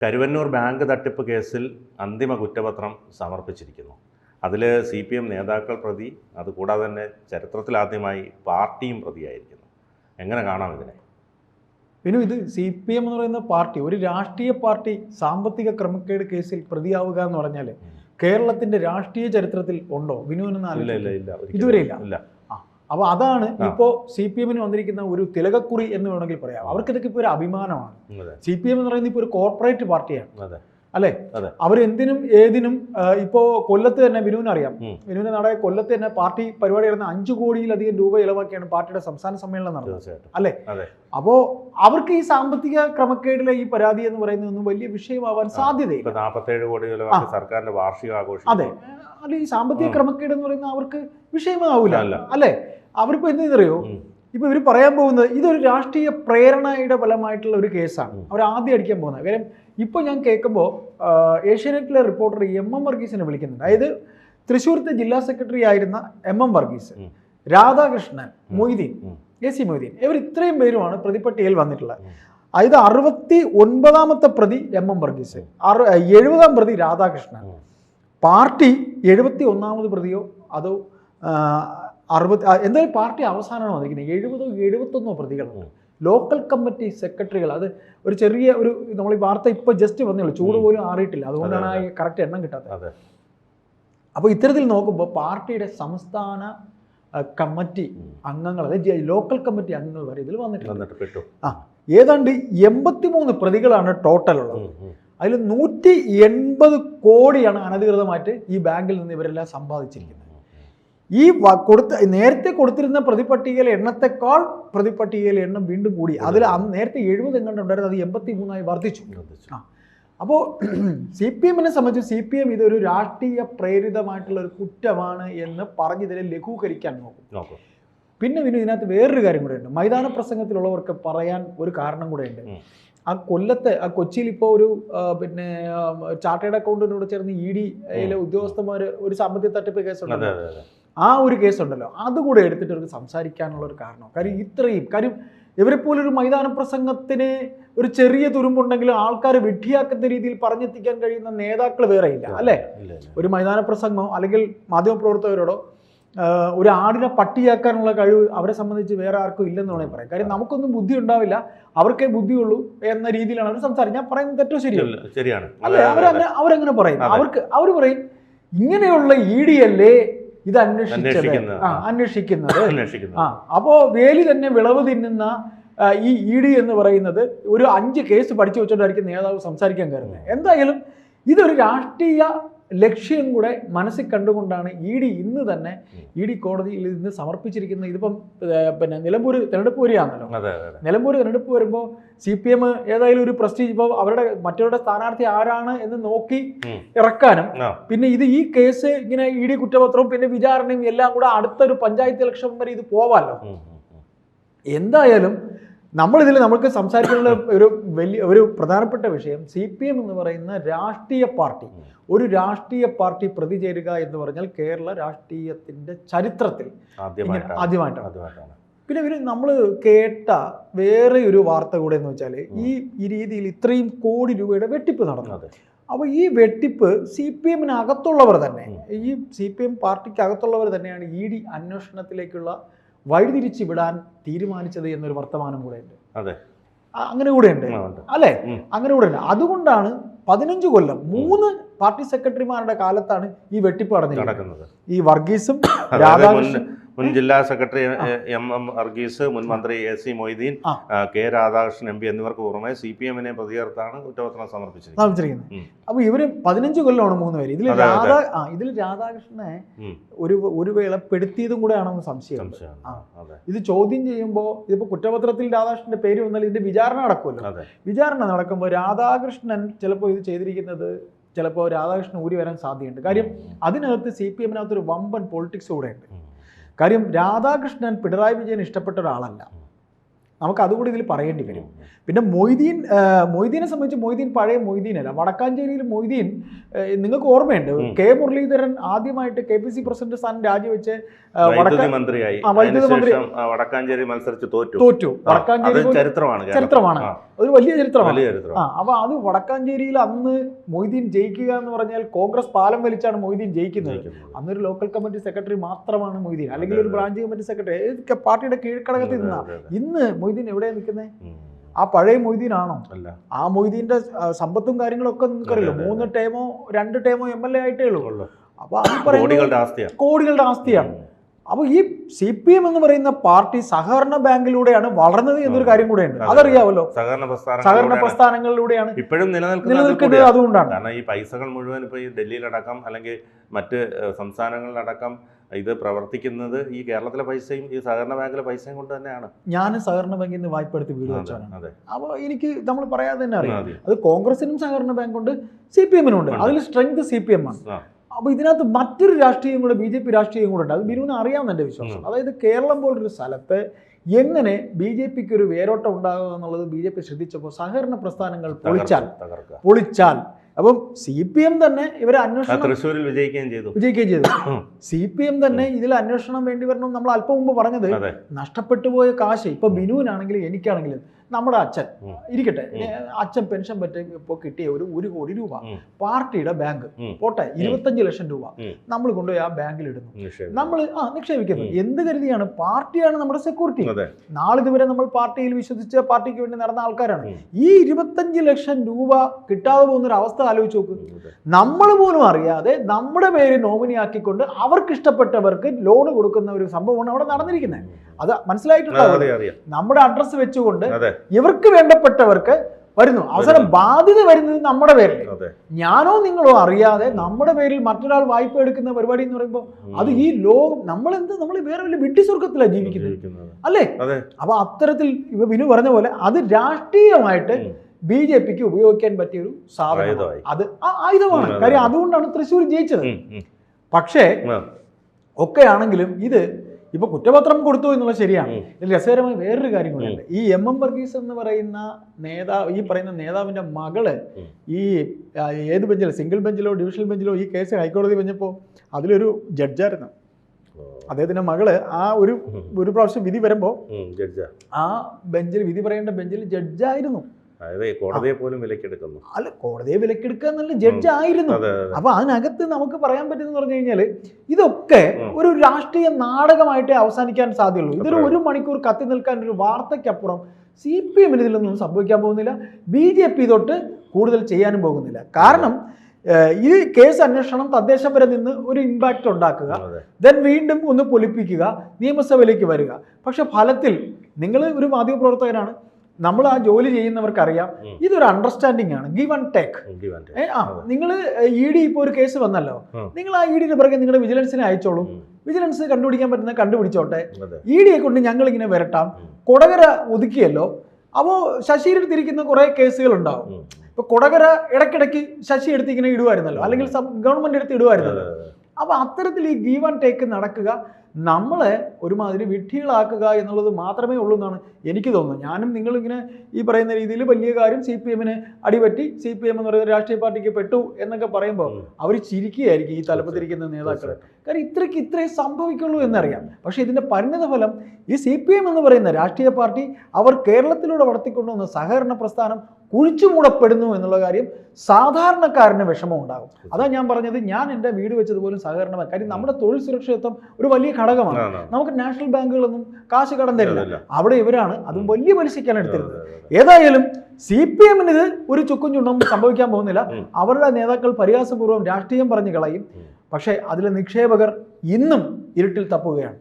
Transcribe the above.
Karuvannur bank തട്ടിപ്പ് കേസിൽ അന്തിമ കുറ്റപത്രം സമർപ്പിച്ചിരിക്കുന്നു. അതിൽ സി പി എം നേതാക്കൾ പ്രതി അതുകൂടാതെ തന്നെ ചരിത്രത്തിലാദ്യമായി പാർട്ടിയും പ്രതിയായിരിക്കുന്നു. എങ്ങനെ കാണാം ഇതിനെ? പിന്നെ ഇത് സി പി എം എന്ന് പറയുന്ന പാർട്ടി ഒരു രാഷ്ട്രീയ പാർട്ടി സാമ്പത്തിക ക്രമക്കേട് കേസിൽ പ്രതിയാവുക എന്ന് പറഞ്ഞാൽ കേരളത്തിന്റെ രാഷ്ട്രീയ ചരിത്രത്തിൽ ഉണ്ടോ? വിനുവിന് ഇല്ല ഇല്ല ഇല്ല ഒരിക്കലും ഇതുവരെ ഇല്ല. അപ്പോൾ അതാണ് ഇപ്പോൾ ഇപ്പോ സി പി എമ്മിന് വന്നിരിക്കുന്ന ഒരു തിലകക്കുറി എന്ന് വേണമെങ്കിൽ പറയാം. അവർക്ക് ഇതൊക്കെ ഇപ്പോൾ ഒരു അഭിമാനമാണ്. സി പി എം എന്ന് പറയുന്നത് ഇപ്പോൾ ഒരു കോർപ്പറേറ്റ് പാർട്ടിയാണ്. അല്ലേ. അവരെന്തിനും ഏതിനും ഇപ്പോ കൊല്ലത്ത് തന്നെ വിനുവിന് അറിയാം. ഉം. വിനുവിന്റെ നാടായ കൊല്ലത്ത് തന്നെ പാർട്ടി പരിപാടി നടന്ന അഞ്ചു കോടിയിലധികം രൂപ ഇളവാക്കിയാണ് പാർട്ടിയുടെ സംസ്ഥാന സമ്മേളനം നടന്നത്. അല്ലെ? അപ്പോ അവർക്ക് ഈ സാമ്പത്തിക ക്രമക്കേടിലെ ഈ പരാതി എന്ന് പറയുന്നതൊന്നും വലിയ വിഷയമാവാൻ സാധ്യതയില്ല. നാൽപ്പത്തേഴ് കോടി സർക്കാരിന്റെ വാർഷിക ആഘോഷം അതെ. അല്ല ഈ സാമ്പത്തിക ക്രമക്കേട് എന്ന് പറയുന്നത് അവർക്ക് വിഷയമാവില്ല അല്ല. അവരിപ്പോ എന്തെന്നറിയോ ഇപ്പൊ ഇവർ പറയാൻ പോകുന്നത് ഇതൊരു രാഷ്ട്രീയ പ്രേരണയുടെ ഫലമായിട്ടുള്ള ഒരു കേസാണ്. അവർ ആദ്യം അടിക്കാൻ പോകുന്നത്. കാര്യം ഇപ്പൊ ഞാൻ കേൾക്കുമ്പോൾ ഏഷ്യാനെറ്റിലെ റിപ്പോർട്ടർ എം എം വർഗീസിനെ വിളിക്കുന്നുണ്ട്. അതായത് തൃശ്ശൂരത്തെ ജില്ലാ സെക്രട്ടറി ആയിരുന്ന M M Varghese Radhakrishnan. Moideen. A C Moideen ഇവർ ഇത്രയും പേരുമാണ് പ്രതിപട്ടികയിൽ വന്നിട്ടുള്ളത്. അതായത് അറുപത്തി ഒൻപതാമത്തെ പ്രതി എം എം വർഗീസ് അറു എഴുപതാം പ്രതി രാധാകൃഷ്ണൻ. പാർട്ടി എഴുപത്തി ഒന്നാമത് പ്രതിയോ അതോ അറുപത്തി ആ, എന്തായാലും പാർട്ടി അവസാനമാണ് വന്നിരിക്കുന്നത്? എഴുപതോ എഴുപത്തൊന്നോ പ്രതികളാണ് ലോക്കൽ കമ്മിറ്റി സെക്രട്ടറികൾ. അത് ഒരു ചെറിയ ഒരു നമ്മൾ ഈ വാർത്ത ഇപ്പോൾ ജസ്റ്റ് വന്നുള്ളൂ ചൂട്. പോലും ആറിയിട്ടില്ല. അതുകൊണ്ടാണ് ആ കറക്റ്റ് എണ്ണം കിട്ടാത്തത്. അപ്പോൾ ഇത്തരത്തിൽ നോക്കുമ്പോൾ പാർട്ടിയുടെ സംസ്ഥാന കമ്മിറ്റി അംഗങ്ങൾ അതായത് ലോക്കൽ കമ്മിറ്റി അംഗങ്ങൾ വരെ ഇതിൽ വന്നിട്ടുണ്ട്. ആ ഏതാണ്ട് എൺപത്തിമൂന്ന് പ്രതികളാണ് ടോട്ടൽ ഉള്ളത്. അതിൽ നൂറ്റി എൺപത് കോടിയാണ് അനധികൃതമായിട്ട് ഈ ബാങ്കിൽ നിന്ന് ഇവരെല്ലാം സമ്പാദിച്ചിരിക്കുന്നത്. ഈ കൊടുത്ത നേരത്തെ കൊടുത്തിരുന്ന പ്രതിപട്ടികയിലെ എണ്ണത്തെക്കാൾ പ്രതിപട്ടികയിലെ എണ്ണം വീണ്ടും കൂടി. അതിൽ നേരത്തെ എഴുപത് എങ്ങനെ ഉണ്ടായിരുന്നു അത് എൺപത്തി മൂന്നായി വർദ്ധിച്ചു. അപ്പോൾ സി പി എമ്മിനെ സംബന്ധിച്ച് സി പി എം ഇതൊരു രാഷ്ട്രീയ പ്രേരിതമായിട്ടുള്ള ഒരു കുറ്റമാണ് എന്ന് പറഞ്ഞ് ഇതിനെ ലഘൂകരിക്കാൻ നോക്കും. പിന്നെ പിന്നെ ഇതിനകത്ത് വേറൊരു കാര്യം കൂടെ ഉണ്ട്. മൈതാന പ്രസംഗത്തിലുള്ളവർക്ക് പറയാൻ ഒരു കാരണം കൂടെ ഉണ്ട്. ആ കൊല്ലത്തെ ആ കൊച്ചിയിൽ ഇപ്പോൾ ഒരു പിന്നെ ചാർട്ടേഡ് അക്കൗണ്ടിനോട് ചേർന്ന് ഇ ഡി യിലെ ഉദ്യോഗസ്ഥന്മാർ ഒരു സാമ്പത്തിക തട്ടിപ്പ് കേസുണ്ട്. കേസുണ്ടല്ലോ ആ ഒരു കേസ് ഉണ്ടല്ലോ. അതുകൂടെ എടുത്തിട്ട് അവർക്ക് സംസാരിക്കാനുള്ള ഒരു കാരണം. കാര്യം ഇത്രയും കാര്യം ഇവരെ പോലൊരു മൈതാന പ്രസംഗത്തിന് ഒരു ചെറിയ തുരുമ്പുണ്ടെങ്കിലും ആൾക്കാർ വെട്ടിയാക്കുന്ന രീതിയിൽ പറഞ്ഞെത്തിക്കാൻ കഴിയുന്ന നേതാക്കൾ വേറെ ഇല്ല അല്ലേ? ഒരു മൈതാന പ്രസംഗമോ അല്ലെങ്കിൽ മാധ്യമപ്രവർത്തകരോടോ പ്രവർത്തകരോടോ ഒരു ആടിനെ പട്ടിയാക്കാനുള്ള കഴിവ് അവരെ സംബന്ധിച്ച് വേറെ ആർക്കും ഇല്ലെന്ന് വേണമെങ്കിൽ പറയാം. കാര്യം നമുക്കൊന്നും ബുദ്ധി ഉണ്ടാവില്ല. അവർക്കേ ബുദ്ധിയുള്ളൂ എന്ന രീതിയിലാണ് അവർ സംസാരിക്കുന്നത്. ഞാൻ പറയുന്നത് തെറ്റോ ശരിയല്ല ശരിയാണ്. അല്ലെ? അവരങ്ങനെ അവരങ്ങനെ പറയും. അവർക്ക് അവർ പറയും ഇങ്ങനെയുള്ള ഇ ഡി അല്ലേ ഇത് അന്വേഷിച്ചത്. ആ അന്വേഷിക്കുന്നത്. അന്വേഷിക്കുന്നത് ആ അപ്പോ വേലി തന്നെ വിളവ് തിന്നുന്ന ഈ ഇ ഡി എന്ന് പറയുന്നത് ഒരു അഞ്ച് കേസ് പഠിച്ചു വെച്ചോണ്ടായിരിക്കും നേതാവ് സംസാരിക്കാൻ കയറുന്നത്. എന്തായാലും ഇതൊരു രാഷ്ട്രീയ ലക്ഷ്യം കൂടെ മനസ്സിൽ കണ്ടുകൊണ്ടാണ് ഇ ഡി ഇന്ന് തന്നെ ഇ ഡി കോടതിയിൽ ഇന്ന് സമർപ്പിച്ചിരിക്കുന്ന ഇതിപ്പം പിന്നെ നിലമ്പൂർ തെരഞ്ഞെടുപ്പ് വരികയാണല്ലോ. നിലമ്പൂർ തെരഞ്ഞെടുപ്പ് വരുമ്പോൾ സി പി എം ഏതായാലും ഒരു പ്രസ്റ്റീജ് ഇപ്പോൾ അവരുടെ മറ്റവരുടെ സ്ഥാനാർത്ഥി ആരാണ് എന്ന് നോക്കി ഇറക്കാനും പിന്നെ ഇത് ഈ കേസ് ഇങ്ങനെ ഇ ഡി കുറ്റപത്രവും പിന്നെ വിചാരണയും എല്ലാം കൂടെ അടുത്തൊരു പഞ്ചായത്ത് ഇലക്ഷൻ വരെ ഇത് പോവാമല്ലോ. എന്തായാലും നമ്മളിതിൽ നമുക്ക് സംസാരിക്കാനുള്ള ഒരു വലിയ ഒരു പ്രധാനപ്പെട്ട വിഷയം സി പി എം എന്ന് പറയുന്ന രാഷ്ട്രീയ പാർട്ടി. ഒരു രാഷ്ട്രീയ പാർട്ടി പ്രതി ചേരുക എന്ന് പറഞ്ഞാൽ കേരള രാഷ്ട്രീയത്തിന്റെ ചരിത്രത്തിൽ ആദ്യമായിട്ടാണ്. പിന്നെ ഇവർ നമ്മൾ കേട്ട വേറെ ഒരു വാർത്ത കൂടെ എന്ന് വെച്ചാൽ ഈ ഈ രീതിയിൽ ഇത്രയും കോടി രൂപയുടെ വെട്ടിപ്പ് നടന്നത് അപ്പൊ അപ്പോൾ ഈ വെട്ടിപ്പ് സി പി എമ്മിന് അകത്തുള്ളവർ തന്നെ ഈ സി പി എം പാർട്ടിക്ക് അകത്തുള്ളവർ തന്നെയാണ് ഇ ഡി അന്വേഷണത്തിലേക്കുള്ള വഴിതിരിച്ച് വിടാൻ തീരുമാനിച്ചത് എന്നൊരു വർത്തമാനം കൂടെ ഉണ്ട് അതെ അങ്ങനെ കൂടെ ഉണ്ട്. അല്ലേ? അങ്ങനെ കൂടെ ഉണ്ട് അതുകൊണ്ടാണ് പതിനഞ്ച് കൊല്ലം മൂന്ന് പാർട്ടി സെക്രട്ടറിമാരുടെ കാലത്താണ് ഈ വെട്ടിപ്പ് നടന്നിരിക്കുന്നത് ഈ വർഗീസും രാധാകൃഷ്ണൻ മുൻ ജില്ലാ സെക്രട്ടറി എം എം വർഗീസ് മുൻ മന്ത്രി A C Moideen K Radhakrishnan M P എന്നിവർക്ക് പുറമെ സി പി എമ്മിനെ പ്രതികർത്താണ് കുറ്റപത്രം സമർപ്പിച്ചിരിക്കുന്നത്. അപ്പൊ ഇവർ പതിനഞ്ച് കൊല്ലമാണ് മൂന്ന് പേര്. ഇതിൽ. രാധാ ഇതിൽ രാധാകൃഷ്ണനെ ഒരു ഒരു വേള പെടുത്തിയതും കൂടെ ആണെന്ന്. അതെ. ഇത് ചോദ്യം ചെയ്യുമ്പോൾ ഇതിപ്പോ കുറ്റപത്രത്തിൽ രാധാകൃഷ്ണന്റെ പേര് വന്നാൽ ഇതിന്റെ വിചാരണ നടക്കുമല്ലോ. വിചാരണ നടക്കുമ്പോൾ രാധാകൃഷ്ണൻ ചിലപ്പോൾ ഇത് ചെയ്തിരിക്കുന്നത് ചിലപ്പോൾ രാധാകൃഷ്ണൻ ഊരി വരാൻ സാധ്യതയുണ്ട്. കാര്യം അതിനകത്ത് സി പി എമ്മിനകത്ത് ഒരു വമ്പൻ പൊളിറ്റിക്സ് കൂടെ ഉണ്ട്. കാര്യം രാധാകൃഷ്ണൻ പിണറായി വിജയൻ ഇഷ്ടപ്പെട്ട ഒരാളല്ല. നമുക്ക് അതുകൂടി ഇതിൽ പറയേണ്ടി വരും. പിന്നെ മൊയ്തീൻ മൊയ്തീനെ സംബന്ധിച്ച് മൊയ്തീൻ പഴയ മൊയ്തീനല്ല. വടക്കാഞ്ചേരിയിൽ മൊയ്തീൻ നിങ്ങൾക്ക് ഓർമ്മയുണ്ട്? കെ മുരളീധരൻ ആദ്യമായിട്ട് കെ പി സി പ്രസിഡന്റ് സ്ഥാനം രാജിവെച്ച് മന്ത്രിയായി. ആ, വൈദ്യുതി മന്ത്രി- വടക്കാഞ്ചേരി മത്സരിച്ച് തോറ്റു. തോറ്റു. വടക്കാഞ്ചേരി ചരിത്രമാണ് ചരിത്രമാണ്. ഒരു വലിയ ചരിത്രമാണ്. ആ അപ്പൊ അത് വടക്കാഞ്ചേരിയിൽ അന്ന് മൊയ്തീൻ ജയിക്കുക എന്ന് പറഞ്ഞാൽ കോൺഗ്രസ് പാലം വലിച്ചാണ് മൊയ്തീൻ ജയിക്കുന്നത്. അന്നൊരു ലോക്കൽ കമ്മിറ്റി സെക്രട്ടറി മാത്രമാണ് മൊയ്തീൻ. അല്ലെങ്കിൽ ഒരു. ബ്രാഞ്ച് കമ്മിറ്റി സെക്രട്ടറി പാർട്ടിയുടെ കീഴ്ക്കടകത്തിൽ നിന്നാ. അതെ, അതെ. ഇന്ന് മൊയ്തീൻ എവിടെയാണ് നിൽക്കുന്നത് ആ പഴയ മൊയ്തീൻ ആണോ അല്ല. ആ മൊയ്തീന്റെ സമ്പത്തും കാര്യങ്ങളും ഒക്കെ നിങ്ങൾക്കറിയില്ല മൂന്ന് ടൈമോ രണ്ട് ടൈമോ എം എൽ എ ആയിട്ടേ ഉള്ളൂ. അപ്പൊ അത് പറയുന്നത് കോടികളുടെ ആസ്തിയാണ്. അപ്പൊ അപ്പോൾ ഈ സി പി എം എന്ന് പറയുന്ന പാർട്ടി സഹകരണ ബാങ്കിലൂടെയാണ് വളർന്നത് എന്നൊരു കാര്യം കൂടെയുണ്ട്. ഉണ്ട് അതറിയാവല്ലോ? സഹകരണ സഹകരണ പ്രസ്ഥാനം പ്രസ്ഥാനങ്ങളിലൂടെയാണ്. ഇപ്പോഴും നിലനിൽക്കുന്നത് അതുകൊണ്ടാണ്. കാരണം ഈ പൈസകൾ മുഴുവൻ ഇപ്പോൾ ഈ ഡൽഹിയിലടക്കം അല്ലെങ്കിൽ മറ്റ് സംസ്ഥാനങ്ങളിലടക്കം ഇത് പ്രവർത്തിക്കുന്നത് ഈ കേരളത്തിലെ പൈസയും ഈ സഹകരണ ബാങ്കിലെ പൈസയും കൊണ്ട് തന്നെയാണ്. ഞാൻ സഹകരണ ബാങ്കിൽ നിന്ന് വായ്പ എടുത്ത് വീട് വെച്ചാണ് അപ്പൊ അപ്പോൾ എനിക്ക് നമ്മൾ പറയാതെ തന്നെ അറിയാം. അത്. കോൺഗ്രസിനും സഹകരണ ബാങ്ക് ഉണ്ട് സി പി എമ്മിനും ഉണ്ട്. ഉണ്ട്. അതിൽ സ്ട്രെങ്ത് സി പി എം ആണ്. അപ്പൊ അപ്പോൾ ഇതിനകത്ത് മറ്റൊരു രാഷ്ട്രീയം കൂടെ ബി ജെ പി രാഷ്ട്രീയം കൂടെ ഉണ്ട്. അത് ബിരുവിന് അറിയാമെന്ന് എന്റെ വിശ്വാസം അതായത് കേരളം പോലൊരു സ്ഥലത്ത് എങ്ങനെ ബി ജെ പിക്ക് ഒരു വേരോട്ടം ഉണ്ടാകുക എന്നുള്ളത് ബി ജെ പി ശ്രദ്ധിച്ചപ്പോൾ സഹകരണ പ്രസ്ഥാനങ്ങൾ പൊളിച്ചാൽ പൊളിച്ചാൽ അപ്പം സി പി എം തന്നെ ഇവരെ അന്വേഷണം തൃശ്ശൂരിൽ വിജയിക്കുകയും ചെയ്തു. വിജയിക്കുകയും ചെയ്തു. സി പി എം തന്നെ ഇതിൽ അന്വേഷണം വേണ്ടി വരണം നമ്മൾ അല്പം മുമ്പ് പറഞ്ഞത് നഷ്ടപ്പെട്ടു പോയ കാശ് ഇപ്പൊ ബിനുവിനാണെങ്കിലും എനിക്കാണെങ്കിലും നമ്മുടെ അച്ഛൻ. ഇരിക്കട്ടെ. അച്ഛൻ പെൻഷൻ പറ്റി ഇപ്പോൾ കിട്ടിയ ഒരു ഒരു കോടി രൂപ പാർട്ടിയുടെ ബാങ്ക്. പോട്ടെ ഇരുപത്തഞ്ച് ലക്ഷം രൂപ നമ്മൾ കൊണ്ടുപോയി ആ ബാങ്കിൽ ഇടുന്നു നമ്മൾ ആ നിക്ഷേപിക്കുന്നു. എന്ത് കരുതിയാണ്? പാർട്ടിയാണ് നമ്മുടെ സെക്യൂരിറ്റി നാളിതുവരെ നമ്മൾ പാർട്ടിയിൽ വിശ്വസിച്ച് പാർട്ടിക്ക് വേണ്ടി നടന്ന ആൾക്കാരാണ്. ഈ ഇരുപത്തഞ്ച് ലക്ഷം രൂപ കിട്ടാതെ പോകുന്ന ഒരു അവസ്ഥ ആലോചിച്ച് നോക്ക്. നമ്മൾ പോലും അറിയാതെ നമ്മുടെ പേര് നോമിനി ആക്കിക്കൊണ്ട് അവർക്ക് ഇഷ്ടപ്പെട്ടവർക്ക് ലോൺ കൊടുക്കുന്ന ഒരു സംഭവമാണ് അവിടെ നടന്നിരിക്കുന്നത്. അത് മനസ്സിലായിട്ടുണ്ടാവും. നമ്മുടെ അഡ്രസ്സ് വെച്ചുകൊണ്ട് ഇവർക്ക് വേണ്ടപ്പെട്ടവർക്ക് വരുന്നു. അവസരം ബാധ്യത വരുന്നത് നമ്മുടെ പേരിൽ ഞാനോ നിങ്ങളോ അറിയാതെ നമ്മുടെ പേരിൽ മറ്റൊരാൾ വായ്പ എടുക്കുന്ന പരിപാടി എന്ന് പറയുമ്പോൾ അത് ഈ ലോകം നമ്മൾ എന്ത് നമ്മൾ വേറെ വലിയ വിട്ടി സ്വർഗത്തിലാണ് ജീവിക്കുന്നത്. അല്ലേ? അപ്പൊ അത്തരത്തിൽ ഇവ വിനു പറഞ്ഞ പോലെ അത് രാഷ്ട്രീയമായിട്ട്. ബി ജെ പിക്ക് ഉപയോഗിക്കാൻ പറ്റിയ ഒരു സാധനം അത് ആയുധമാണ്. കാര്യം അതുകൊണ്ടാണ് തൃശ്ശൂർ ജയിച്ചത്. പക്ഷേ ഒക്കെയാണെങ്കിലും ഇത് ഇപ്പൊ കുറ്റപത്രം കൊടുത്തു എന്നുള്ളത് ശരിയാണ്. ഇതിൽ രസകരമായ വേറൊരു കാര്യം കൂടെയുണ്ട് ഈ എം എം വർഗീസ് എന്ന് പറയുന്ന നേതാവ് ഈ പറയുന്ന നേതാവിന്റെ മകൾ ഈ ഏത് ബെഞ്ചിലോ സിംഗിൾ ബെഞ്ചിലോ ഡിവിഷണൽ ബെഞ്ചിലോ ഈ കേസ് ഹൈക്കോടതി വെഞ്ഞപ്പോ അതിലൊരു ജഡ്ജായിരുന്നു. അദ്ദേഹത്തിന്റെ മകൾ ആ ഒരു ഒരു പ്രാവശ്യം വിധി വരുമ്പോൾ ആ ബെഞ്ചിൽ വിധി പറയേണ്ട ബെഞ്ചിൽ ജഡ്ജായിരുന്നു. അതായത് കോടതിയെ പോലും വിലക്കെടുക്കുന്നു. അല്ല കോടതിയെ വിലക്കെടുക്കുക എന്നല്ല ജഡ്ജായിരുന്നു അതെ അതെ. അപ്പൊ അതിനകത്ത് നമുക്ക് പറയാൻ പറ്റുന്ന പറഞ്ഞു കഴിഞ്ഞാൽ ഇതൊക്കെ ഒരു രാഷ്ട്രീയ നാടകമായിട്ടേ അവസാനിക്കാൻ സാധ്യതയുള്ളൂ. ഇതൊരു ഒരു മണിക്കൂർ കത്തി നിൽക്കാൻ ഒരു വാർത്തയ്ക്കപ്പുറം സി പി എമ്മിന് ഇതിലൊന്നും സംഭവിക്കാൻ പോകുന്നില്ല. ബി ജെ പി തൊട്ട് കൂടുതൽ ചെയ്യാനും പോകുന്നില്ല. കാരണം ഈ കേസ് അന്വേഷണം തദ്ദേശം വരെ നിന്ന് ഒരു ഇമ്പാക്റ്റ് ഉണ്ടാക്കുക. ദെൻ വീണ്ടും ഒന്ന് പൊലിപ്പിക്കുക നിയമസഭയിലേക്ക് വരിക. പക്ഷെ ഫലത്തിൽ നിങ്ങൾ ഒരു മാധ്യമപ്രവർത്തകനാണ്. നമ്മൾ ആ ജോലി ചെയ്യുന്നവർക്കറിയാം. ഇതൊരു അണ്ടർസ്റ്റാൻഡിംഗ് ആണ്. ഗിവ് ആൻഡ് ടേക്ക് ആ നിങ്ങൾ ഇ ഡി ഇപ്പോൾ ഒരു കേസ് വന്നല്ലോ. നിങ്ങൾ ആ ഇ ഡിയുടെ പിറകെ നിങ്ങൾ വിജിലൻസിനെ അയച്ചോളൂ. വിജിലൻസ് കണ്ടുപിടിക്കാൻ പറ്റുന്ന കണ്ടുപിടിച്ചോട്ടെ. ഇ ഡിയെ കൊണ്ട് ഞങ്ങൾ ഇങ്ങനെ വരട്ടാം കൊടകര ഒതുക്കിയല്ലോ. അപ്പോൾ ശശിയിൽ തിരിക്കുന്ന കുറേ കേസുകൾ ഉണ്ടാവും. ഇപ്പൊ കൊടകര ഇടയ്ക്കിടയ്ക്ക് ശശി എടുത്ത് ഇങ്ങനെ ഇടുമായിരുന്നല്ലോ അല്ലെങ്കിൽ ഗവൺമെന്റ് എടുത്ത് ഇടുമായിരുന്നല്ലോ. അപ്പൊ അത്തരത്തിൽ ഈ ഗീവ് ആൻഡ് ടേക്ക് നടക്കുക. നമ്മളെ ഒരുമാതിരി വിഡ്ഢികളാക്കുക എന്നുള്ളത് മാത്രമേ ഉള്ളൂ എന്നാണ് എനിക്ക് തോന്നുന്നത്. ഞാനും നിങ്ങളിങ്ങനെ ഈ പറയുന്ന രീതിയിൽ വലിയ കാര്യം സി പി എമ്മിന് അടിപറ്റി സി പി എം എന്ന് പറയുന്ന രാഷ്ട്രീയ പാർട്ടിക്ക് പെട്ടു എന്നൊക്കെ പറയുമ്പോൾ. അവർ ചിരിക്കുകയായിരിക്കും ഈ തലപ്പത്തിരിക്കുന്ന നേതാക്കൾ കാരണം ഇത്രയ്ക്ക് ഇത്രേ സംഭവിക്കുള്ളൂ എന്നറിയാം. പക്ഷേ ഇതിന്റെ പരിണിതഫലം ഈ സി പി എം എന്ന് പറയുന്ന രാഷ്ട്രീയ പാർട്ടി അവർ കേരളത്തിലൂടെ വളർത്തിക്കൊണ്ടുവന്ന സഹകരണ പ്രസ്ഥാനം കുഴിച്ചു മൂടപ്പെടുന്നു എന്നുള്ള കാര്യം സാധാരണക്കാരന് വിഷമം ഉണ്ടാകും അതാ ഞാൻ പറഞ്ഞത് ഞാൻ എന്റെ വീട് വെച്ചതുപോലും സഹകരണമായി കാര്യം നമ്മുടെ തൊഴിൽ സുരക്ഷിതത്വം ഒരു വലിയ ഘടകമാണ്. നമുക്ക് നാഷണൽ ബാങ്കുകളൊന്നും കാശ് കടം തരില്ല. അവിടെ ഇവരാണ് അതും വലിയ പലിശയ്ക്കാണ് എടുത്തിരുന്നത്. ഏതായാലും സി പി എമ്മിന് ഇത് ഒരു ചുക്കും ചുണ്ടും സംഭവിക്കാൻ പോകുന്നില്ല. അവരുടെ നേതാക്കൾ പരിഹാസപൂർവം രാഷ്ട്രീയം പറഞ്ഞു കളയും. പക്ഷേ അതിലെ നിക്ഷേപകർ ഇന്നും ഇരുട്ടിൽ തപ്പുകയാണ്.